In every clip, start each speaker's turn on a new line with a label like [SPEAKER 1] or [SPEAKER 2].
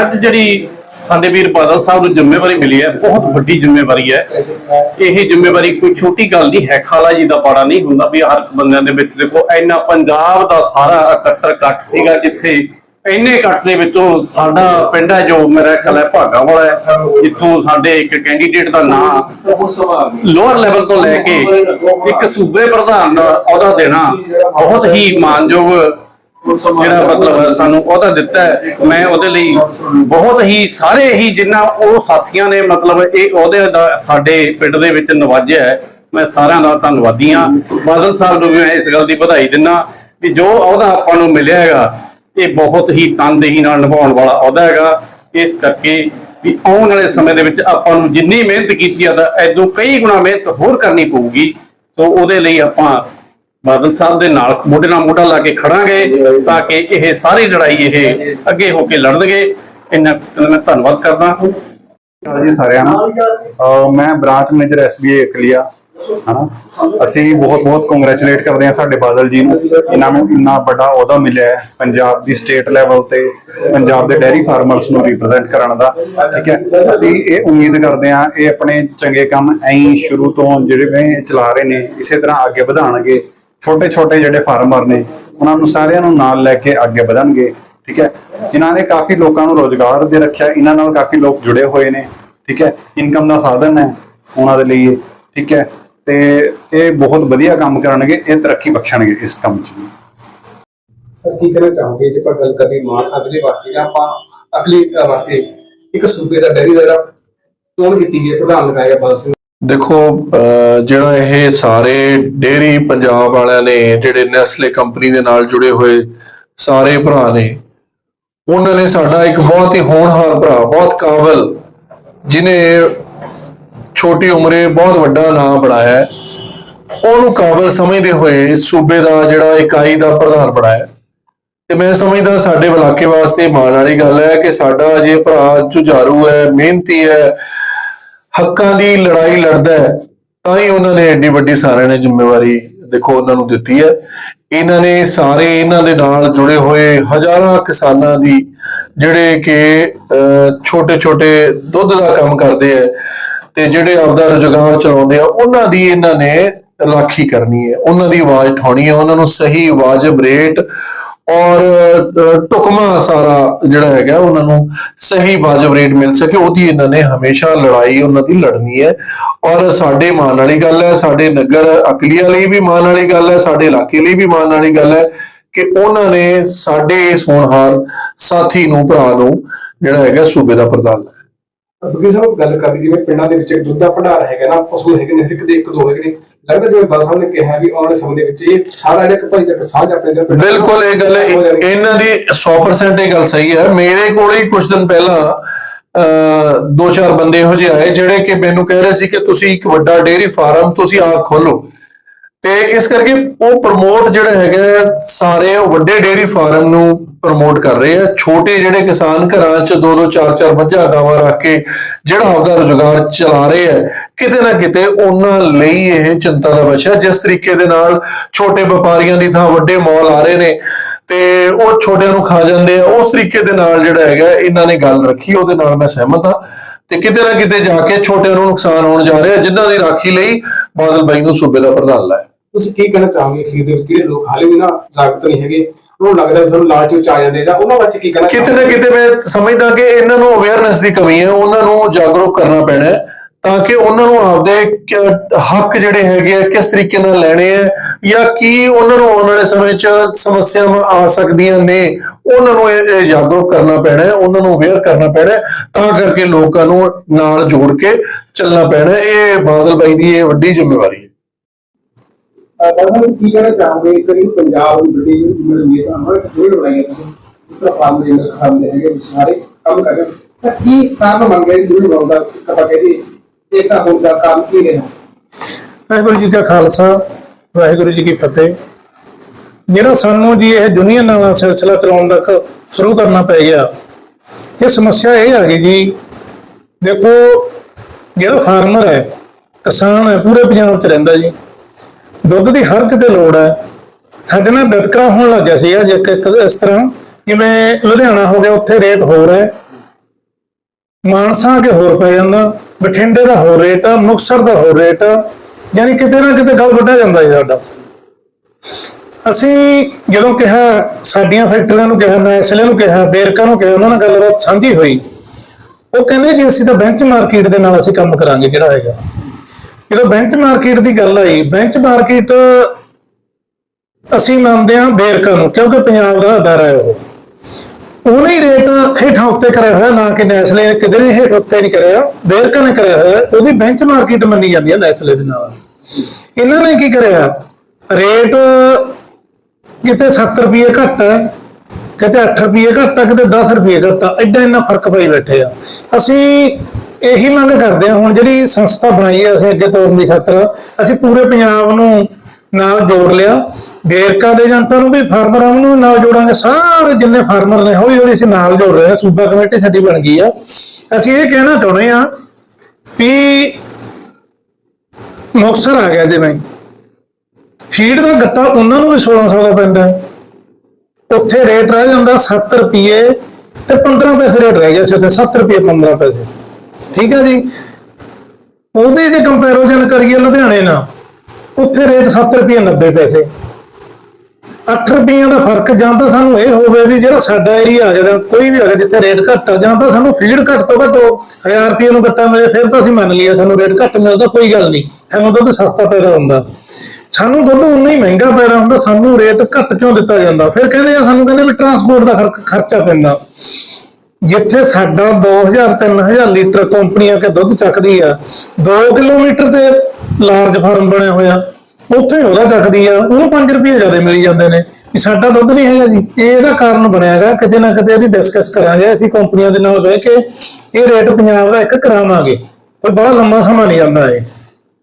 [SPEAKER 1] ਅੱਜ ਜਿਹੜੀ ਸਾਡੇ ਵੀਰ ਬਾਦਲ ਸਾਹਿਬ ਨੂੰ ਜ਼ਿੰਮੇਵਾਰੀ ਮਿਲੀ ਹੈ, ਬਹੁਤ ਵੱਡੀ ਜ਼ਿੰਮੇਵਾਰੀ ਹੈ। ਇਹ ਜ਼ਿੰਮੇਵਾਰੀ ਕੋਈ ਛੋਟੀ ਗੱਲ ਨਹੀਂ ਹੈ, ਖਾਲਾ ਜੀ ਦਾ ਪਾੜਾ ਨਹੀਂ ਹੁੰਦਾ ਵੀ ਹਰ ਬੰਦਿਆਂ ਦੇ ਵਿੱਚ ਦੇਖੋ, ਇੰਨਾ ਪੰਜਾਬ ਦਾ ਸਾਰਾ ਇਕੱਤਰ ਇਕੱਠ ਸੀਗਾ ਜਿੱਥੇ ਇੰਨੇ ਇਕੱਠ ਦੇ ਵਿੱਚੋਂ ਸਾਡਾ ਪਿੰਡ ਹੈ ਜੋ ਮੇਰਾ ਖਿਆਲ ਹੈ ਭਾਗਾ ਵਾਲਾ ਹੈ, ਜਿੱਥੋਂ ਸਾਡੇ ਇੱਕ ਕੈਂਡੀਡੇਟ ਦਾ ਨਾਮ ਲੋਅਰ ਲੈਵਲ ਤੋਂ ਲੈ ਕੇ ਇੱਕ ਸੂਬੇ ਪ੍ਰਧਾਨ ਦਾ ਅਹੁਦਾ ਦੇਣਾ ਬਹੁਤ ਹੀ ਮਾਨਯੋਗ ਜਿਹੜਾ ਮਤਲਬ ਸਾਨੂੰ ਉਹਦਾ ਦਿੱਤਾ ਮੈਂ ਉਹਦੇ ਲਈ ਬਹੁਤ ਹੀ ਸਾਰੇ ਹੀ ਜਿੰਨਾ ਉਹ ਸਾਥੀਆਂ ਨੇ ਮਤਲਬ ਇਹ ਉਹਦੇ ਦਾ ਸਾਡੇ ਪਿੰਡ ਦੇ ਵਿੱਚ ਨਵਾਜਿਆ ਮੈਂ ਸਾਰਿਆਂ ਦਾ ਧੰਨਵਾਦੀ ਹਾਂ। ਬਾਦਲ ਸਾਹਿਬ ਨੂੰ ਵੀ ਮੈਂ ਇਸ ਗੱਲ ਦੀ ਵਧਾਈ ਦਿੰਦਾ ਕਿ ਜੋ ਉਹਦਾ ਆਪਾਂ ਨੂੰ ਮਿਲਿਆ ਹੈਗਾ, ਇਹ ਬਹੁਤ ਹੀ ਤਨਦੇਹੀ ਨਾਲ ਨਿਭਾਉਣ ਵਾਲਾ ਅਹੁਦਾ ਹੈਗਾ। ਇਸ ਕਰਕੇ ਵੀ ਆਉਣ ਵਾਲੇ ਸਮੇਂ ਦੇ ਵਿੱਚ ਆਪਾਂ ਨੂੰ ਜਿੰਨੀ ਮਿਹਨਤ ਕੀਤੀ ਆ ਤਾਂ ਐਦੋਂ ਕਈ ਗੁਣਾ ਮਿਹਨਤ ਹੋਰ ਕਰਨੀ ਪਊਗੀ। ਤੋਂ ਉਹਦੇ ਲਈ ਆਪਾਂ ਬਾਦਲ ਸਾਹਿਬ ਦੇ ਨਾਲ ਮੋਢੇ ਨਾਲ ਮੋਢਾ ਲਾ ਕੇ ਖੜਾਂਗੇ ਤਾਂ ਕਿ ਇਹ ਸਾਰੀ ਲੜਾਈ ਇਹ ਅੱਗੇ ਹੋ ਕੇ ਲੜਨਗੇ। ਕੁ ਮੈਂ ਧੰਨਵਾਦ ਕਰਦਾ
[SPEAKER 2] ਜੀ ਸਾਰਿਆਂ ਨੂੰ। ਮੈਂ ਬ੍ਰਾਂਚ ਮੈਨੇਜਰ ਐਸਬੀਏ ਇਕਲੀਆ ਅਸੀਂ ਬਹੁਤ ਬਹੁਤ ਕੰਗ੍ਰੈਚੁਲੇਟ ਕਰਦੇ ਹਾਂ ਸਾਡੇ ਬਾਦਲ ਜੀ ਨੂੰ। ਇਹਨਾਂ ਨੂੰ ਇੰਨਾ ਵੱਡਾ ਅਹੁਦਾ ਮਿਲਿਆ ਹੈ ਪੰਜਾਬ ਦੀ ਸਟੇਟ ਲੈਵਲ ਤੇ ਪੰਜਾਬ ਦੇ ਡੈਰੀ ਫਾਰਮਰਸ ਨੂੰ ਰਿਪਰੈਜ਼ੈਂਟ ਕਰਨ ਦਾ ਠੀਕ ਹੈ? ਅਸੀਂ ਇਹ ਉਮੀਦ ਕਰਦੇ ਹਾਂ ਇਹ ਆਪਣੇ ਚੰਗੇ ਕੰਮ ਐਂ ਸ਼ੁਰੂ ਤੋਂ ਜਿਹੜੇ ਵੀ ਚਲਾ ਰਹੇ ਨੇ ਇਸੇ ਤਰ੍ਹਾਂ ਅੱਗੇ ਵਧਾਉਣਗੇ। ਛੋਟੇ ਛੋਟੇ ਜਿਹੜੇ ਫਾਰਮਰ ਨੇ, ਉਹਨਾਂ ਨੂੰ ਸਾਰਿਆਂ ਨੂੰ ਨਾਲ ਲੈ ਕੇ ਅੱਗੇ ਵਧਣਗੇ, ਠੀਕ ਹੈ? ਇਹਨਾਂ ਨੇ ਕਾਫੀ ਲੋਕਾਂ ਨੂੰ ਰੋਜ਼ਗਾਰ ਦੇ ਰੱਖਿਆ, ਇਹਨਾਂ ਨਾਲ ਕਾਫੀ ਲੋਕ ਜੁੜੇ ਹੋਏ ਨੇ, ਠੀਕ ਹੈ? ਇਨਕਮ ਦਾ ਸਾਧਨ ਹੈ ਉਹਨਾਂ ਦੇ ਲਈ, ਠੀਕ ਹੈ? ਤੇ ਇਹ ਬਹੁਤ ਵਧੀਆ ਕੰਮ ਕਰਨਗੇ, ਇਹ ਤਰੱਕੀ ਬਖਸ਼ਣਗੇ ਇਸ ਕੰਮ 'ਚ ਵੀ।
[SPEAKER 3] ਸਰ, ਕੀ ਕਹਿਣਾ ਚਾਹੋਗੇ ਜੇ ਆਪਾਂ ਗੱਲ ਕਰੀਏ ਮਾਨ ਸਾਹਿਬ ਦੇ ਵਾਸਤੇ, ਜਾਂ ਆਪਾਂ ਅਗਲੀ ਵਾਸਤੇ ਇੱਕ ਸੂਬੇ ਦਾ ਡੈਰੀ ਦਾ ਚੋਣ ਕੀਤੀ ਗਈ ਪ੍ਰਧਾਨ ਲਗਾਇਆ ਗਿਆ ਸਿੰਘ
[SPEAKER 4] ਦੇਖੋ, ਅਹ, ਜਿਹੜਾ ਇਹ ਸਾਰੇ ਡੇਰੀ ਪੰਜਾਬ ਵਾਲਿਆਂ ਨੇ, ਜਿਹੜੇ ਨੈਸਲੇ ਕੰਪਨੀ ਦੇ ਨਾਲ ਜੁੜੇ ਹੋਏ ਸਾਰੇ ਭਰਾ ਨੇ, ਉਹਨਾਂ ਨੇ ਸਾਡਾ ਇੱਕ ਬਹੁਤ ਹੀ ਹੋਣਹਾਰ ਭਰਾ, ਬਹੁਤ ਕਾਬਲ ਜਿਨੇ ਛੋਟੀ ਉਮਰੇ ਬਹੁਤ ਵੱਡਾ ਨਾਮ ਬਣਾਇਆ ਉਹਨੂੰ ਕਾਬਲ ਸਮਝਦੇ ਹੋਏ ਸੂਬੇ ਦਾ ਜਿਹੜਾ ਇਕਾਈ ਦਾ ਪ੍ਰਧਾਨ ਬਣਾਇਆ ਤੇ ਮੈਂ ਸਮਝਦਾ ਸਾਡੇ ਇਲਾਕੇ ਵਾਸਤੇ ਮਾਣ ਵਾਲੀ ਗੱਲ ਹੈ ਕਿ ਸਾਡਾ ਜੇ ਭਰਾ ਜੁਝਾਰੂ ਹੈ, ਮਿਹਨਤੀ ਹੈ ਹੱਕਾਂ ਦੀ ਲੜਾਈ ਲੜਦਾ ਹੈ, ਤਾਂ ਹੀ ਉਹਨਾਂ ਨੇ ਐਡੀ ਵੱਡੀ ਸਾਰਿਆਂ ਨੇ ਜ਼ਿੰਮੇਵਾਰੀ ਦੇਖੋ ਉਹਨਾਂ ਨੂੰ ਦਿੱਤੀ ਹੈ। ਇਹਨਾਂ ਨੇ ਸਾਰੇ ਇਹਨਾਂ ਦੇ ਨਾਲ ਜੁੜੇ ਹੋਏ ਹਜ਼ਾਰਾਂ ਕਿਸਾਨਾਂ ਦੀ ਜਿਹੜੇ ਕਿ ਛੋਟੇ ਛੋਟੇ ਦੁੱਧ ਦਾ ਕੰਮ ਕਰਦੇ ਆ ਤੇ ਜਿਹੜੇ ਆਪਦਾ ਰੁਜ਼ਗਾਰ ਚਲਾਉਂਦੇ ਆ, ਉਹਨਾਂ ਦੀ ਇਹਨਾਂ ਨੇ ਰਾਖੀ ਕਰਨੀ ਹੈ, ਉਹਨਾਂ ਦੀ ਆਵਾਜ਼ ਉਠਾਉਣੀ ਹੈ, ਉਹਨਾਂ ਨੂੰ ਸਹੀ ਵਾਜਬ ਰੇਟ ਔਰ ਅਹ, ਢੁਕਵਾਂ ਸਾਰਾ ਜਿਹੜਾ ਹੈਗਾ ਉਹਨਾਂ ਨੂੰ ਸਹੀ ਵਾਜਬ ਰੇਟ ਮਿਲ ਸਕੇ ਉਹਦੀ ਇਹਨਾਂ ਨੇ ਹਮੇਸ਼ਾ ਲੜਾਈ ਉਹਨਾਂ ਦੀ ਲੜਨੀ ਹੈ। ਔਰ ਸਾਡੇ ਮਾਣ ਵਾਲੀ ਗੱਲ ਹੈ ਸਾਡੇ ਨਗਰ ਅਕਲੀਆ ਲਈ ਵੀ ਮਾਣ ਵਾਲੀ ਗੱਲ ਹੈ ਸਾਡੇ ਇਲਾਕੇ ਲਈ ਵੀ ਮਾਣ ਵਾਲੀ ਗੱਲ ਹੈ ਕਿ ਉਹਨਾਂ ਨੇ ਸਾਡੇ ਇਸ ਹੋਣਹਾਰ ਸਾਥੀ ਨੂੰ ਭਰਾ ਨੂੰ ਜਿਹੜਾ ਹੈਗਾ ਸੂਬੇ ਦਾ ਪ੍ਰਧਾਨ
[SPEAKER 3] ਬਗੀ ਸਾਹਿਬ ਗੱਲ ਕਰ ਜਿਵੇਂ ਪਿੰਡਾਂ ਦੇ ਵਿੱਚ ਇੱਕ ਦੁੱਧ ਦਾ ਭੰਡਾਰ ਹੈਗਾ ਨਾ ਪਸ਼ੂ ਹੈਗੇ ਨੇ ਇੱਕ ਦੇ ਇੱਕ ਦੋ ਹੈਗੇ ਨੇ। ਲੱਗਦਾ ਜਿਵੇਂ ਬਾਦਲ ਸਾਹਿਬ ਨੇ ਕਿਹਾ ਵੀ ਆਉਣ ਵਾਲੇ ਸਮੇਂ ਦੇ ਵਿੱਚ ਇਹ ਸਾਰਾ ਜਿਹੜਾ ਇੱਕ ਭਾਈ ਇੱਕ ਸਾਂਝ ਆਪਣੇ ਦਾ
[SPEAKER 4] ਬਿਲਕੁਲ ਇਹ ਗੱਲ। ਇਹਨਾਂ ਦੀ 100% ਇਹ ਗੱਲ ਸਹੀ ਹੈ। ਮੇਰੇ ਕੋਲ ਹੀ ਕੁਝ ਦਿਨ ਪਹਿਲਾਂ ਦੋ ਚਾਰ ਬੰਦੇ ਇਹੋ ਜਿਹੇ ਆਏ ਜਿਹੜੇ ਕਿ ਮੈਨੂੰ ਕਹਿ ਰਹੇ ਸੀ ਕਿ ਤੁਸੀਂ ਇੱਕ ਵੱਡਾ ਡੇਅਰੀ ਫਾਰਮ ਤੁਸੀਂ ਆਪ ਖੋਲੋ ਤੇ ਇਸ ਕਰਕੇ ਉਹ ਪ੍ਰਮੋਟ ਜਿਹੜਾ ਹੈਗਾ ਸਾਰੇ ਵੱਡੇ ਡੇਅਰੀ ਫਾਰਮ ਨੂੰ ਪ੍ਰਮੋਟ ਕਰ ਰਹੇ ਆ। ਛੋਟੇ ਜਿਹੜੇ ਕਿਸਾਨ ਘਰਾਂ 'ਚ ਦੋ ਦੋ ਚਾਰ ਚਾਰ ਮੱਝਾਂ ਗਾਵਾਂ ਰੱਖ ਕੇ ਜਿਹੜਾ ਆਪਦਾ ਰੁਜ਼ਗਾਰ ਚਲਾ ਰਹੇ ਆ, ਕਿਤੇ ਨਾ ਕਿਤੇ ਉਹਨਾਂ ਲਈ ਇਹ ਚਿੰਤਾ ਦਾ ਵਿਸ਼ਾ ਜਿਸ ਤਰੀਕੇ ਦੇ ਨਾਲ ਛੋਟੇ ਵਪਾਰੀਆਂ ਦੀ ਥਾਂ ਵੱਡੇ ਮਾਲ ਆ ਰਹੇ ਨੇ ਤੇ ਉਹ ਛੋਟਿਆਂ ਨੂੰ ਖਾ ਜਾਂਦੇ ਆ। ਉਸ ਤਰੀਕੇ ਦੇ ਨਾਲ ਜਿਹੜਾ ਹੈਗਾ, ਇਹਨਾਂ ਨੇ ਗੱਲ ਰੱਖੀ, ਉਹਦੇ ਨਾਲ ਮੈਂ ਸਹਿਮਤ ਹਾਂ। ਤੇ ਕਿਤੇ ਨਾ ਕਿਤੇ ਜਾ ਕੇ ਛੋਟਿਆਂ ਨੂੰ ਨੁਕਸਾਨ ਹੋਣ ਜਾ ਰਿਹਾ ਜਿਨ੍ਹਾਂ ਦੀ ਰਾਖੀ ਲਈ ਬਾਦਲ ਬਾਈ ਨੂੰ ਸੂਬੇ ਦਾ ਪ੍ਰਧਾਨ ਲਾਇਆ।
[SPEAKER 3] ਤੁਸੀਂ ਕੀ ਕਹਿਣਾ ਚਾਹੋਗੇ ਅਖੀਰ ਦੇ ਵਿੱਚ? ਜਿਹੜੇ ਲੋਕ ਹਾਲੇ ਵੀ ਨਾ ਜਾਗਰੂਕ ਨਹੀਂ ਹੈਗੇ? ਉਹਨਾਂ ਨੂੰ ਲੱਗਦਾ ਵੀ ਸਾਨੂੰ ਲਾਲਚ ਵਿੱਚ ਆ ਜਾਂਦੇ ਜਾਂ ਉਹਨਾਂ ਵਾਸਤੇ ਕੀ ਕਹਿਣਾ
[SPEAKER 4] ਕਿਤੇ ਨਾ ਕਿਤੇ ਮੈਂ ਸਮਝਦਾ ਕਿ ਇਹਨਾਂ ਨੂੰ ਅਵੇਅਰਨੈਸ ਦੀ ਕਮੀ ਹੈ ਉਹਨਾਂ ਨੂੰ ਜਾਗਰੂਕ ਕਰਨਾ ਪੈਣਾ ਹੈ। ਤਾਂ ਕਿ ਉਹਨਾਂ ਨੂੰ ਆਪਦੇ ਹੱਕ ਜਿਹੜੇ ਹੈਗੇ ਆ ਕਿਸ ਤਰੀਕੇ ਨਾਲ ਲੈਣੇ ਆ ਜਾਂ ਕੀ ਉਹਨਾਂ ਨੂੰ ਆਉਣ ਵਾਲੇ ਸਮੇਂ 'ਚ ਸਮੱਸਿਆਵਾਂ ਆ ਸਕਦੀਆਂ ਨੇ ਉਹਨਾਂ ਨੂੰ ਇਹ ਜਾਗਰੂਕ ਕਰਨਾ ਪੈਣਾ ਹੈ ਉਹਨਾਂ ਨੂੰ ਅਵੇਅਰ ਕਰਨਾ ਪੈਣਾ ਹੈ, ਤਾਂ ਕਰਕੇ ਲੋਕਾਂ ਨੂੰ ਨਾਲ ਜੋੜ ਕੇ ਚੱਲਣਾ ਪੈਣਾ ਇਹ ਬਾਦਲ ਬਾਈ ਦੀ ਇਹ ਵੱਡੀ ਜ਼ਿੰਮੇਵਾਰੀ ਹੈ।
[SPEAKER 3] ਬਾਦਲ ਕੀ ਕਹਿਣਾ ਚਾਹੋਗੇ? ਕਰੀ ਪੰਜਾਬ ਦੀ ਵੱਡੀ ਜਿਹੜੀ ਨੇਤਾ ਹੋਏ ਕੋਈ ਲੜਾਈ ਤੁਸੀਂ ਉੱਤਰ ਫਾਰਮ ਦੇ ਅੰਦਰ ਖਾਮ ਦੇ ਹੈਗੇ ਸਾਰੇ ਕੰਮ ਕਰ ਤਾਂ ਕੀ ਕਾਰਨ ਬਣ ਗਏ ਜਿਹਨੂੰ ਬਣਦਾ ਕਪਾ ਕਹਿੰਦੀ ਇਹ ਤਾਂ ਹੁਣ ਦਾ ਕੰਮ ਕੀ ਰਿਹਾ
[SPEAKER 5] ਵਾਹਿਗੁਰੂ ਜੀ ਕਾ ਖਾਲਸਾ, ਵਾਹਿਗੁਰੂ ਜੀ ਕੀ ਫਤਿਹ। ਜਿਹੜਾ ਸਾਨੂੰ ਜੀ ਇਹ ਦੁਨੀਆ ਨਾਲ ਸਿਲਸਿਲਾ ਚਲਾਉਣ ਦਾ ਸ਼ੁਰੂ ਕਰਨਾ ਪੈ ਗਿਆ, ਇਹ ਸਮੱਸਿਆ ਇਹ ਆ ਗਈ ਜੀ, ਦੇਖੋ, ਜਿਹੜਾ ਫਾਰਮਰ ਹੈ, ਕਿਸਾਨ ਹੈ, ਪੂਰੇ ਪੰਜਾਬ 'ਚ ਰਹਿੰਦਾ ਜੀ। ਦੁੱਧ ਦੀ ਹਰ ਕਿਤੇ ਲੋੜ ਹੈ। ਸਾਡੇ ਨਾਲ ਵਿਤਕਰਾ ਹੋਣ ਲੱਗ ਗਿਆ ਸੀ ਜੇ ਇੱਕ ਇੱਕ ਇਸ ਤਰ੍ਹਾਂ ਜਿਵੇਂ ਲੁਧਿਆਣਾ ਹੋ ਗਿਆ, ਉੱਥੇ ਰੇਟ ਹੋਰ ਹੈ। ਮਾਨਸਾ ਕੇ ਹੋਰ ਪੈ ਜਾਂਦਾ। ਬਠਿੰਡੇ ਦਾ ਹੋਰ ਰੇਟ ਆ ਮੁਕਤਸਰ ਦਾ ਹੋਰ ਰੇਟ ਆ ਯਾਨੀ ਕਿਤੇ ਨਾ ਕਿਤੇ ਗੱਲ ਵੱਡਾ ਜਾਂਦਾ ਹੈ ਸਾਡਾ। ਅਸੀਂ ਜਦੋਂ ਕਿਹਾ, ਸਾਡੀਆਂ ਫੈਕਟਰੀਆਂ ਨੂੰ ਕਿਹਾ, ਮੈਂ ਨੈਸਲੇ ਨੂੰ ਕਿਹਾ, ਬੇਰਕਾ ਨੂੰ ਕਿਹਾ, ਉਹਨਾਂ ਨਾਲ ਗੱਲਬਾਤ ਸਾਂਝੀ ਹੋਈ। ਉਹ ਕਹਿੰਦੇ ਜੀ, ਅਸੀਂ ਤਾਂ ਬੈਂਚ ਮਾਰਕੀਟ ਦੇ ਨਾਲ ਅਸੀਂ ਕੰਮ ਕਰਾਂਗੇ ਜਿਹੜਾ ਹੈਗਾ। ਜਦੋਂ ਬੈਂਚ ਮਾਰਕੀਟ ਦੀ ਗੱਲ ਆਈ ਬੈਂਚ ਮਾਰਕੀਟ ਅਸੀਂ ਮੰਨਦੇ ਹਾਂ ਬੇਰਕਾ ਨੂੰ, ਕਿਉਂਕਿ ਪੰਜਾਬ ਦਾ ਅਦਾਰਾ ਹੈ ਉਹ। ਉਹਨੇ ਹੀ ਰੇਟ ਹੇਠਾਂ ਉੱਤੇ ਕਰਿਆ ਹੋਇਆ, ਨਾ ਕਿ ਨੈਸਲੇ ਨੇ ਕਿਤੇ ਨਹੀਂ ਹੇਠ ਉੱਤੇ ਨਹੀਂ ਕਰਿਆ। ਬੇਰਕਾ ਨੇ ਕਰਿਆ ਹੋਇਆ, ਉਹਦੀ ਬੈਂਚ ਮਾਰਕੀਟ ਮੰਨੀ ਜਾਂਦੀ ਹੈ ਨੈਸਲੇ ਦੇ ਨਾਲ। ਇਹਨਾਂ ਨੇ ਕੀ ਕਰਿਆ? ਰੇਟ ਕਿਤੇ 7 ਰੁਪਏ ਘੱਟ ਹੈ, ਕਿਤੇ 8 ਰੁਪਏ ਘੱਟ ਹੈ, ਕਿਤੇ 10 ਰੁਪਏ ਘੱਟ ਹੈ ਐਡਾ ਇੰਨਾ ਫ਼ਰਕ ਪਾਈ ਬੈਠੇ ਆ। ਅਸੀਂ ਇਹੀ ਮੰਗ ਕਰਦੇ ਹਾਂ, ਹੁਣ ਜਿਹੜੀ ਸੰਸਥਾ ਬਣਾਈ ਹੈ ਅਸੀਂ ਅੱਗੇ ਤੋਰਨ ਦੀ ਖਾਤਰ, ਅਸੀਂ ਪੂਰੇ ਪੰਜਾਬ ਨੂੰ ਨਾਲ ਜੋੜ ਲਿਆ। ਵੇਰਕਾ ਦੇ ਜਨਤਾ ਨੂੰ ਵੀ ਫਾਰਮਰਾਂ ਨੂੰ ਵੀ ਨਾਲ ਜੋੜਾਂਗੇ। ਸਾਰੇ ਜਿੰਨੇ ਫਾਰਮਰ ਨੇ, ਹੌਲੀ ਹੌਲੀ ਅਸੀਂ ਨਾਲ ਜੋੜ ਰਹੇ ਹਾਂ। ਸੂਬਾ ਕਮੇਟੀ ਸਾਡੀ ਬਣ ਗਈ ਆ। ਅਸੀਂ ਇਹ ਕਹਿਣਾ ਚਾਹੁੰਦੇ ਆ ਵੀ ਮੁਕਤਸਰ ਆ ਗਿਆ ਜਿਵੇਂ। ਫੀਡ ਦਾ ਗੱਟਾ ਉਹਨਾਂ ਨੂੰ ਵੀ 1600 ਦਾ ਪੈਂਦਾ ਉੱਥੇ ਰੇਟ ਰਹਿ ਜਾਂਦਾ 7 ਰੁਪਏ ਤੇ 15 ਪੈਸੇ ਰੇਟ ਰਹਿ ਗਿਆ ਸੀ ਉੱਥੇ 7 ਰੁਪਏ 15 ਪੈਸੇ। ਠੀਕ ਹੈ ਜੀ? ਉਹਦੇ ਜੇ ਕੰਪੈਰੀਜ਼ਨ ਕਰੀਏ ਲੁਧਿਆਣੇ ਨਾਲ ਉੱਥੇ ਰੇਟ 7 ਰੁਪਏ 90 ਪੈਸੇ। 8 ਰੁਪਈਆਂ ਦਾ ਫ਼ਰਕ ਜਾਂ ਤਾਂ ਸਾਨੂੰ ਇਹ ਹੋਵੇ ਵੀ ਜਿਹੜਾ ਸਾਡਾ ਏਰੀਆ ਆ ਕੋਈ ਵੀ ਆ ਜਿੱਥੇ ਰੇਟ ਘੱਟ ਆ, ਜਾਂ ਸਾਨੂੰ ਫੀਡ ਘੱਟ ਤੋਂ ਘੱਟ 1000 ਰੁਪਏ ਨੂੰ ਗੱਟਾ ਮਿਲੇ, ਫਿਰ ਤਾਂ ਅਸੀਂ ਮੰਨ ਲਈਏ ਸਾਨੂੰ ਰੇਟ ਘੱਟ ਮਿਲਦਾ, ਕੋਈ ਗੱਲ ਨਹੀਂ। ਸਾਨੂੰ ਦੁੱਧ ਸਸਤਾ ਪੈਦਾ ਹੁੰਦਾ। ਸਾਨੂੰ ਦੁੱਧ ਉਨਾ ਹੀ ਮਹਿੰਗਾ ਪੈਦਾ ਹੁੰਦਾ, ਸਾਨੂੰ ਰੇਟ ਘੱਟ ਕਿਉਂ ਦਿੱਤਾ ਜਾਂਦਾ? ਫਿਰ ਕਹਿੰਦੇ ਆ, ਸਾਨੂੰ ਕਹਿੰਦੇ ਵੀ ਟਰਾਂਸਪੋਰਟ ਦਾ ਖਰਚ- ਖਰਚਾ ਪੈਂਦਾ। ਜਿੱਥੇ ਸਾਡਾ 2000 3000 ਲੀਟਰ ਕੰਪਨੀਆਂ ਕੇ ਦੁੱਧ ਚੱਕਦੀ ਆ 2 ਕਿਲੋਮੀਟਰ ਤੇ ਲਾਰਜ ਫਾਰਮ ਬਣਿਆ ਹੋਇਆ। ਉੱਥੇ ਉਹਦਾ ਚੱਕਦੀ ਆ, ਉਹਨੂੰ 5 ਰੁਪਏ ਜ਼ਿਆਦਾ ਮਿਲ ਜਾਂਦੇ ਨੇ। ਵੀ ਸਾਡਾ ਦੁੱਧ ਨਹੀਂ ਹੈਗਾ ਜੀ। ਇਹ ਇਹਦਾ ਕਾਰਨ ਬਣਿਆਗਾ ਕਿਤੇ ਨਾ ਕਿਤੇ ਇਹਦੀ ਡਿਸਕਸ ਕਰਾਂਗੇ, ਅਸੀਂ ਕੰਪਨੀਆਂ ਦੇ ਨਾਲ ਬਹਿ ਕੇ ਇਹ ਰੇਟ ਪੰਜਾਬ ਦਾ ਇੱਕ ਕਰਾਵਾਂਗੇ। ਕੋਈ ਬੜਾ ਲੰਮਾ ਸਮਾਂ ਨਹੀਂ ਜਾਂਦਾ ਇਹ।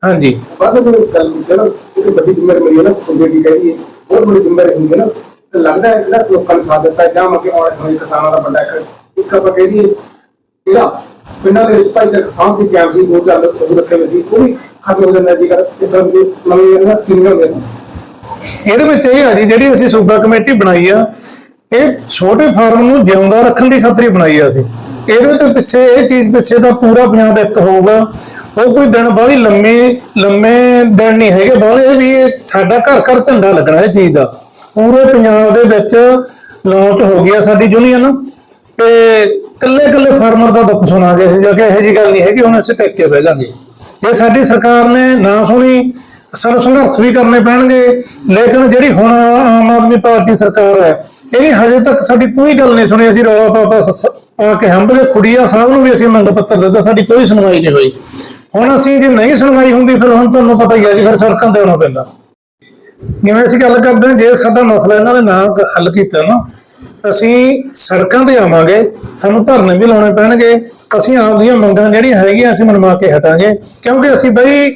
[SPEAKER 5] ਹਾਂਜੀ।
[SPEAKER 3] ਬਾਅਦ ਵਿੱਚ ਗੱਲ ਜਿਹੜਾ ਇੱਕ ਵੱਡੀ ਜ਼ਿੰਮੇਵਾਰੀ ਹੈ ਨਾ ਸੁਬੇ ਦੀ ਕਹਿੰਦੀ ਬਹੁਤ ਬੜੀ ਜ਼ਿੰਮੇਵਾਰੀ ਹੁੰਦੀ ਹੈ ਨਾ। ਲੱਗਦਾ ਹੈ ਜਿਹੜਾ ਲੋਕਾਂ ਨੇ ਸਾਥ ਦਿੱਤਾ, ਜਾਂ ਮੱਕੇ ਆਉਣੇ ਸਮੇਂ ਕਿਸਾਨਾਂ ਦਾ ਵੱਡਾ ਇੱਕ ਆਪਾਂ ਕਹਿ ਜਿਹੜਾ ਪਿੰਡਾਂ ਦੇ ਵਿੱਚ ਭਾਈ ਦਾ ਕਿਸਾਨ ਸੀ ਕੈਂਪ ਸੀ, ਦੋ ਚਾਰ ਰੱਖੇ ਹੋਏ ਸੀ, ਉਹ ਵੀ ਖਤਮ ਹੋ ਜਾਂਦਾ ਜੀ ਕਰ ਇਸ ਦੀ ਨਵੀਂ ਇਹਨਾਂ ਸਕੀਮਾਂ ਹੁੰਦੀਆਂ ਨੇ
[SPEAKER 5] ਇਹਦੇ ਵਿੱਚ ਇਹ ਆ ਜੀ, ਜਿਹੜੀ ਅਸੀਂ ਸੂਬਾ ਕਮੇਟੀ ਬਣਾਈ ਆ, ਇਹ ਛੋਟੇ ਫਾਰਮ ਨੂੰ ਜਿਉਂਦਾ ਰੱਖਣ ਦੀ ਖਾਤਰ ਬਣਾਈ ਆ ਅਸੀਂ। ਇਹਦੇ ਤੇ ਪਿੱਛੇ, ਇਹ ਚੀਜ਼ ਪਿੱਛੇ ਤਾਂ ਪੂਰਾ ਪੰਜਾਬ ਇੱਕ ਹੋਊਗਾ। ਉਹ ਕੋਈ ਦਿਨ ਬਾਹਲੀ ਲੰਮੇ ਲੰਮੇ ਦਿਨ ਨਹੀਂ ਹੈਗੇ, ਬਾਹਲੇ ਵੀ ਸਾਡਾ ਘਰ ਘਰ ਝੰਡਾ ਲੱਗਣਾ ਇਹ ਚੀਜ਼ ਦਾ। ਪੂਰੇ ਪੰਜਾਬ ਦੇ ਵਿੱਚ ਲਾਂਚ ਹੋ ਗਿਆ ਸਾਡੀ ਯੂਨੀਅਨ ਤੇ ਕੱਲੇ ਕੱਲੇ ਫਾਰਮਰ ਦਾ ਦੁੱਖ ਸੁਣਾਂਗੇ ਅਸੀਂ, ਜਾ ਕੇ ਇਹੋ ਜੀ ਗੱਲ ਨਹੀਂ ਹੈਗੀ, ਹੁਣ ਅਸੀਂ ਟੱਕ ਕੇ ਬਹਿ ਜਾਾਂਗੇ। ਜੇ ਸਾਡੀ ਸਰਕਾਰ ਨੇ ਨਾ ਸੁਣੀ ਸਾਨੂੰ ਸੰਘਰਸ਼ ਵੀ ਕਰਨੇ ਪੈਣਗੇ। ਲੇਕਿਨ ਜਿਹੜੀ ਹੁਣ ਆਮ ਆਦਮੀ ਪਾਰਟੀ ਸਰਕਾਰ ਹੈ ਇਹਨੇ ਹਜੇ ਤੱਕ ਸਾਡੀ ਕੋਈ ਗੱਲ ਨਹੀਂ ਸੁਣੀ। ਅਸੀਂ ਰੌਲਾ ਪਾਪਾ ਪਾ ਕੇ ਹੰਬ ਦੇ ਖੁੜੀਆ ਸਾਹਿਬ ਨੂੰ ਵੀ ਅਸੀਂ ਮੰਗ ਪੱਤਰ ਦਿੱਤਾ, ਸਾਡੀ ਕੋਈ ਸੁਣਵਾਈ ਨਹੀਂ ਹੋਈ। ਹੁਣ ਅਸੀਂ ਜੇ ਨਹੀਂ ਸੁਣਵਾਈ ਹੁੰਦੀ, ਫਿਰ ਹੁਣ ਤੁਹਾਨੂੰ ਪਤਾ ਹੀ ਹੈ ਜੀ, ਫਿਰ ਸੜਕਾਂ ਤੇ ਆਉਣਾ ਪੈਂਦਾ। ਜਿਵੇਂ ਅਸੀਂ ਗੱਲ ਕਰਦੇ ਹਾਂ, ਜੇ ਸਾਡਾ ਮਸਲਾ ਇਹਨਾਂ ਨੇ ਨਾ ਹੱਲ ਕੀਤਾ ਨਾ ਅਸੀਂ ਸੜਕਾਂ ਤੇ ਆਵਾਂਗੇ, ਸਾਨੂੰ ਧਰਨੇ ਵੀ ਲਾਉਣੇ ਪੈਣਗੇ, ਅਸੀਂ ਆਪਦੀਆਂ ਮੰਗਾਂ ਜਿਹੜੀਆਂ ਹੈਗੀਆਂ ਅਸੀਂ ਮਨਵਾ ਕੇ ਹਟਾਂਗੇ। ਕਿਉਂਕਿ ਅਸੀਂ ਬਈ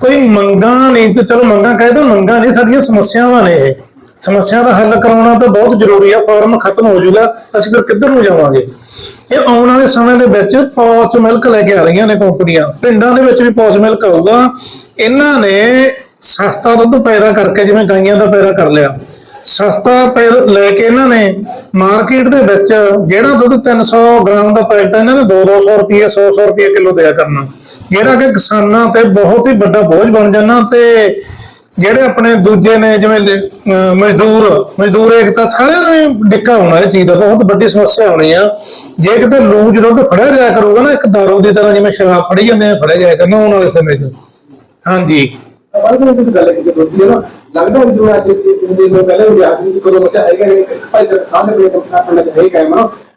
[SPEAKER 5] ਕੋਈ ਮੰਗਾਂ ਨਹੀਂ ਤੇ ਚਲੋ ਮੰਗਾਂ ਕਹਿ ਦੋ, ਮੰਗਾਂ ਨਹੀਂ, ਸਾਡੀਆਂ ਸਮੱਸਿਆਵਾਂ ਨੇ ਇਹ। ਸਮੱਸਿਆ ਦਾ ਹੱਲ ਕਰਾਉਣਾ ਤਾਂ ਬਹੁਤ ਜ਼ਰੂਰੀ ਆ, ਫਾਰਮ ਖਤਮ ਹੋ ਜਾਊਗਾ, ਅਸੀਂ ਫਿਰ ਕਿੱਧਰ ਨੂੰ ਜਾਵਾਂਗੇ? ਇਹ ਆਉਣ ਵਾਲੇ ਸਮੇਂ ਦੇ ਵਿੱਚ ਪੌਚ ਮਿਲਕ ਲੈ ਕੇ ਆ ਰਹੀਆਂ ਨੇ ਕੰਪਨੀਆਂ। ਪਿੰਡਾਂ ਦੇ ਵਿੱਚ ਵੀ ਪੌਚ ਮਿਲਕ ਆਊਗਾ। ਇਹਨਾਂ ਨੇ ਸਸਤਾ ਦੁੱਧ ਪੈਦਾ ਕਰਕੇ ਜਿਵੇਂ ਗਾਈਆਂ ਦਾ ਪੈਦਾ ਕਰ ਲਿਆ। ਸਸਤਾ ਲੈ ਕੇ ਇਹਨਾਂ ਨੇ ਮਾਰਕੀਟ ਦੇ ਵਿੱਚ ਜਿਹੜਾ ਦੁੱਧ 300 ਗ੍ਰਾਮ ਦਾ ਪੈਕਟ ਇਹਨਾਂ ਨੇ 2-200 ਰੁਪਏ 100-100 ਰੁਪਏ ਕਿਲੋ ਦਿਆ ਕਰਨਾ। ਜਿਹੜਾ ਕਿ ਕਿਸਾਨਾਂ ਤੇ ਬਹੁਤ ਹੀ ਵੱਡਾ ਬੋਝ ਬਣ ਜਾਣਾ ਤੇ ਜਿਹੜੇ ਆਪਣੇ ਦੂਜੇ ਨੇ ਜਿਵੇਂ ਮਜ਼ਦੂਰ ਮਜ਼ਦੂਰ ਏਕਤਾ ਸਾਰਿਆਂ ਨੂੰ ਡਿੱਕਾ ਹੋਣਾ ਇਹ ਚੀਜ਼ ਦਾ, ਬਹੁਤ ਵੱਡੀ ਸਮੱਸਿਆ ਹੋਣੀ ਆ। ਜੇ ਕਿਤੇ ਲੂਜ ਦੁੱਧ ਫੜਿਆ ਜਾਇਆ ਕਰੂਗਾ ਨਾ, ਇੱਕ ਦਾਰੂ ਦੀ ਤਰ੍ਹਾਂ ਜਿਵੇਂ ਸ਼ਰਾਬ ਫੜੀ ਜਾਂਦੇ ਆ, ਫੜਿਆ ਜਾਇਆ ਕਰਨਾ ਆਉਣ ਵਾਲੇ ਸਮੇਂ 'ਚ। ਹਾਂਜੀ।
[SPEAKER 3] ਬਸ ਇਹ ਜਿਹੜੀ ਗੱਲ ਕੀਤੀ ਹੈ ਨਾ ਲੱਗਦਾ ਹੈ ਅੱਜ ਦੇ ਲੋਕ ਪਹਿਲੇ ਵੀ ਆਸੀ ਕਿ ਕਦੋਂ ਬੱਚਾ ਹੈਗਾ ਨਹੀਂ ਭਾਈ ਦਾ ਸਾਹਮਣੇ ਕੋਈ ਕੰਪਨਾ ਪਿੰਡ ਚ ਹੈ ਕਾਇਮ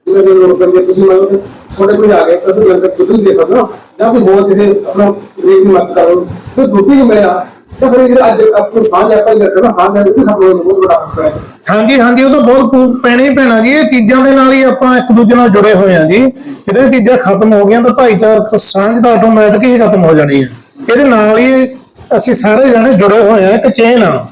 [SPEAKER 3] ਜਿਵੇਂ ਦੇ ਲੋਕ ਕਹਿੰਦੇ ਤੁਸੀਂ ਮੰਨ ਲਓ ਛੋਟੇ ਕੋਈ ਆ ਗਏ, ਤਾਂ ਤੁਸੀਂ ਅੰਦਰ ਦੁੱਧ ਦੇ ਸਕਦੇ ਹੋ, ਜਾਂ ਕੋਈ ਹੋਰ ਕਿਸੇ ਆਪਣਾ ਰੇਟ ਦੀ ਮਦਦ ਕਰੋ। ਤੇ ਦੁੱਧ ਨਹੀਂ ਮਿਲਿਆ, ਤਾਂ ਫਿਰ ਜਿਹੜਾ ਅੱਜ ਆਪਣੀ ਸਾਂਝ ਹੈ ਭਾਈ ਕਰਨਾ ਸਾਂਝ ਹੈ ਕਿ ਸਭ ਬਹੁਤ ਵੱਡਾ ਫ਼ਰਕ ਹੈ।
[SPEAKER 5] ਹਾਂਜੀ ਹਾਂਜੀ, ਉਹ ਤਾਂ ਬਹੁਤ ਪੈਣਾ ਹੀ ਪੈਣਾ ਜੀ, ਇਹ ਚੀਜ਼ਾਂ ਦੇ ਨਾਲ ਹੀ ਆਪਾਂ ਇੱਕ ਦੂਜੇ ਨਾਲ ਜੁੜੇ ਹੋਏ ਆ ਜੀ। ਜਦੋਂ ਇਹ ਚੀਜ਼ਾਂ ਖਤਮ ਹੋ ਗਈਆਂ ਤਾਂ ਭਾਈਚਾਰਕ ਸਾਂਝ ਤਾਂ ਆਟੋਮੈਟਿਕ ਹੀ ਖਤਮ ਹੋ ਜਾਣੀ ਹੈ। ਇਹਦੇ ਨਾਲ ਹੀ ਅਸੀਂ ਸਾਰੇ ਜਾਣੇ ਜੁੜੇ ਹੋਏ ਆ ਇੱਕ ਚੇਨ ਆ।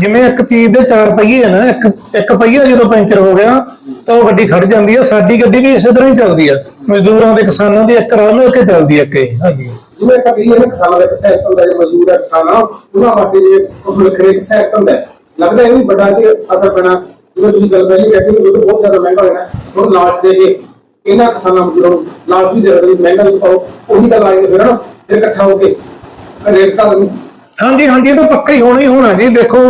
[SPEAKER 5] ਜਿਵੇਂ ਇੱਕ ਚੀਜ਼ ਦੇ ਚਾਰ ਪਹੀਏ ਆ ਨਾ, ਇੱਕ ਇੱਕ ਪਹੀਆ ਜਦੋਂ ਪੈਂਚਰ ਹੋ ਗਿਆ, ਤਾਂ ਉਹ ਗੱਡੀ ਖੜ ਜਾਂਦੀ ਹੈ ਸਾਡੀ ਗੱਡੀ ਵੀ ਇਸੇ ਤਰ੍ਹਾਂ ਹੀ ਚੱਲਦੀ ਆ। ਮਜ਼ਦੂਰਾਂ ਦੇ ਕਿਸਾਨਾਂ ਦੀ ਇੱਕ ਰਾਹ ਨੂੰ ਇੱਕ ਚੱਲਦੀ ਆ ਕਿ ਹਾਂਜੀ।
[SPEAKER 3] ਜਿਵੇਂ ਆਪਾਂ ਕਹੀਏ ਕਿਸਾਨਾਂ ਦਾ ਸਹਿਤ ਹੁੰਦਾ ਹੈ ਮਜ਼ਦੂਰ ਹੈ ਕਿਸਾਨ ਆ, ਉਹਨਾਂ ਵਾਸਤੇ ਜੇ ਉਸ ਵੱਖਰੇ ਇੱਕ ਸਹਿਤ ਹੁੰਦਾ, ਲੱਗਦਾ ਇਹ ਵੀ ਵੱਡਾ ਕਿ ਅਸਰ ਪੈਣਾ। ਜਿਵੇਂ ਤੁਸੀਂ ਗੱਲ ਪਹਿਲੀ ਕਹਿੰਦੇ ਕਿ ਦੁੱਧ ਬਹੁਤ ਜ਼ਿਆਦਾ ਮਹਿੰਗਾ ਹੋਇਆ। ਹੁਣ ਲਾਲਚ ਦੇ ਕੇ ਇਹਨਾਂ ਕਿਸਾਨਾਂ ਮਜ਼ਦੂਰਾਂ ਨੂੰ ਜਦੋਂ ਲਾਲਚ ਵੀ ਦੇ ਰਹੇ ਮਹਿੰਗਾ ਪਾਓ, ਉਹੀ ਗੱਲ ਆਈ ਫਿਰ ਨਾ, ਫਿਰ ਇਕੱਠਾ ਹੋ ਕੇ ਰੇਟ ਤਾਂ
[SPEAKER 5] ਹਾਂਜੀ ਹਾਂਜੀ, ਇਹ ਤਾਂ ਪੱਕਾ ਹੀ ਹੋਣਾ ਹੀ ਹੋਣਾ ਜੀ। ਦੇਖੋ,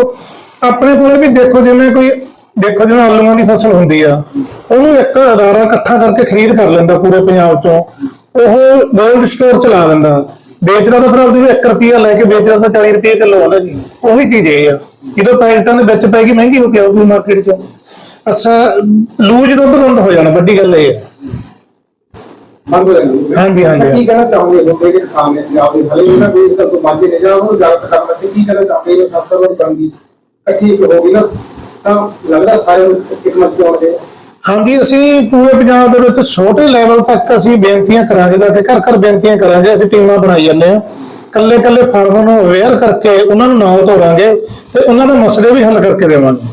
[SPEAKER 5] ਆਪਣੇ ਕੋਲ ਵੀ ਦੇਖੋ, ਜਿਵੇਂ ਕੋਈ ਦੇਖੋ, ਜਿਵੇਂ ਆਲੂਆਂ ਦੀ ਫਸਲ ਹੁੰਦੀ ਆ, ਉਹਨੂੰ ਇੱਕ ਅਦਾਰਾ ਇਕੱਠਾ ਕਰਕੇ ਖਰੀਦ ਕਰ ਲੈਂਦਾ ਪੂਰੇ ਪੰਜਾਬ ਚੋਂ। ਉਹ ਗੋਲਡ ਸਟੋਰ ਚਲਾ ਦਿੰਦਾ। ਵੇਚਦਾ ਤਾਂ ਫਿਰ ਉਹਦੀ 1 ਰੁਪਿਆ ਲੈ ਕੇ ਵੇਚਦਾ ਤਾਂ 40 ਰੁਪਏ ਕਿਲੋ ਆਉਂਦਾ ਜੀ। ਉਹੀ ਚੀਜ਼ ਇਹ ਆ। ਜਦੋਂ ਪੈਕਟਾਂ ਦੇ ਵਿੱਚ ਪੈ ਗਈ, ਮਹਿੰਗੀ ਹੋ ਕੇ ਆਊਗੀ ਮਾਰਕੀਟ 'ਚ। ਅੱਛਾ, ਲੂਜ ਦੁੱਧ ਬੰਦ ਹੋ ਜਾਣਾ, ਵੱਡੀ ਗੱਲ ਇਹ
[SPEAKER 3] ਹੈ
[SPEAKER 5] ਹਾਂਜੀ, ਹਾਂਜੀ।
[SPEAKER 3] ਤਾਂ ਕੀ ਕਹਿਣਾ ਚਾਹੋਗੇ ਲੋਕ ਜਿਹੜੇ ਕਿਸਾਨ ਨੇ ਪੰਜਾਬ ਦੇ ਹਲੇ ਉਹਨਾਂ ਦੇ ਤਾਂ ਤੋਂ ਮਾਝੇ ਨੇ ਜਾਂ ਉਹਨੂੰ ਜ਼ਿਆਦਾ ਕਰਨ ਵਾਸਤੇ ਕੀ ਕਹਿਣਾ ਚਾਹੋਗੇ ਇਹ ਸਸਤਾ ਵਾਲੀ ਬਣਦੀ ਇਕੱਠੀ ਇੱਕ ਹੋ ਗਈ ਨਾ ਤਾਂ ਲੱਗਦਾ ਸਾਰੇ ਨੂੰ ਇੱਕ ਮਤ ਤੇ ਆਉਣਗੇ
[SPEAKER 5] ਹਾਂਜੀ ਅਸੀਂ ਪੂਰੇ ਪੰਜਾਬ ਦੇ ਵਿੱਚ ਛੋਟੇ ਲੈਵਲ ਤੱਕ ਅਸੀਂ ਬੇਨਤੀਆਂ ਕਰਾਂਗੇ ਤਾਂ ਕਿ ਘਰ ਘਰ ਬੇਨਤੀਆਂ ਕਰਾਂਗੇ ਅਸੀਂ ਟੀਮਾਂ ਬਣਾਈ ਜਾਂਦੇ ਆ ਕੱਲੇ ਕੱਲੇ ਫਾਰਮਰ ਨੂੰ ਅਵੇਅਰ ਕਰਕੇ ਉਹਨਾਂ ਨੂੰ ਨਾਲ ਤੋਰਾਂਗੇ ਤੇ ਉਹਨਾਂ ਦੇ ਮਸਲੇ ਵੀ ਹੱਲ ਕਰਕੇ ਦੇਵਾਂਗੇ।